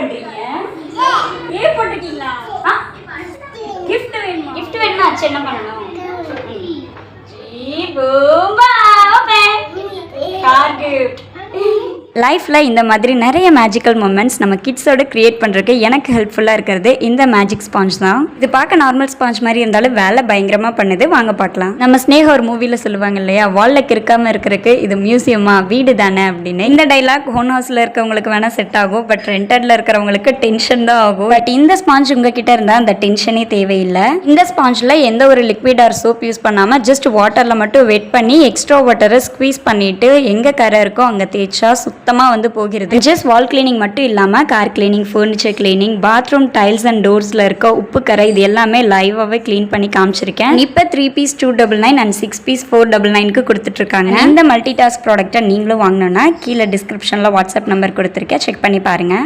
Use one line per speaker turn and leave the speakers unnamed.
பண்றீங்க ஏ போட்டிருக்கீங்களா? கிஃப்ட் வேணுமா? கிஃப்ட் வேணுமா? ஆச்சு என்ன பண்ணணும்? ஜீ பூம்பா ஓபன் கார் கிஃப்ட் லைஃப்பில் இந்த மாதிரி நிறைய மேஜிக்கல் மூமெண்ட்ஸ் நம்ம கிட்ஸோட க்ரியேட் பண்ணுறதுக்கு எனக்கு ஹெல்ப்ஃபுல்லாக இருக்கிறது இந்த மேஜிக் ஸ்பாஞ்ச் தான். இது பார்க்க நார்மல் ஸ்பாஞ்ச் மாதிரி இருந்தாலும் வேலை பயங்கரமாக பண்ணுது. வாங்க பார்க்கலாம் நம்ம ஸ்னேகா ஒரு மூவியில் சொல்லுவாங்க இல்லையா? வாலில் கிறுக்காமல் இருக்கிறதுக்கு இது மியூசியமா வீடு தானே? அப்படின்னு. இந்த டைலாக் ஹோன் ஹவுஸில் இருக்கவங்களுக்கு வேணால் செட் ஆகும். பட் ரெண்டடில் இருக்கிறவங்களுக்கு டென்ஷன் தான் ஆகும். பட் இந்த ஸ்பாஞ்ச் உங்ககிட்ட இருந்தால் அந்த டென்ஷனே தேவையில்லை. இந்த ஸ்பாஞ்சில் எந்த ஒரு லிக்விட் ஆர் சோப் யூஸ் பண்ணாமல் ஜஸ்ட் வாட்டரில் மட்டும் வெட் பண்ணி எக்ஸ்ட்ரா வாட்டரை ஸ்குவீஸ் பண்ணிட்டு எங்கே கரை இருக்கோ அங்கே தேய்ச்சா சுத்தமாக வந்து போகிறது. ஜஸ்ட் வால் கிளீனிங் மட்டும் இல்லாமல் car cleaning furniture cleaning bathroom tiles and டோர்ஸில் இருக்க உப்பு கரை இது எல்லாமே லைவாகவே க்ளீன் பண்ணி காமிச்சிருக்கேன். இப்போ three piece two double nine and six piece four double நைனுக்கு கொடுத்துட்ருக்காங்க. இந்த மல்டி டாஸ்க் ப்ராடக்ட்டை நீங்களும் வாங்கினோன்னா கீழே டிஸ்கிரிப்ஷனில் வாட்ஸ்அப் நம்பர் கொடுத்துருக்கேன். செக் பண்ணி பாருங்கள்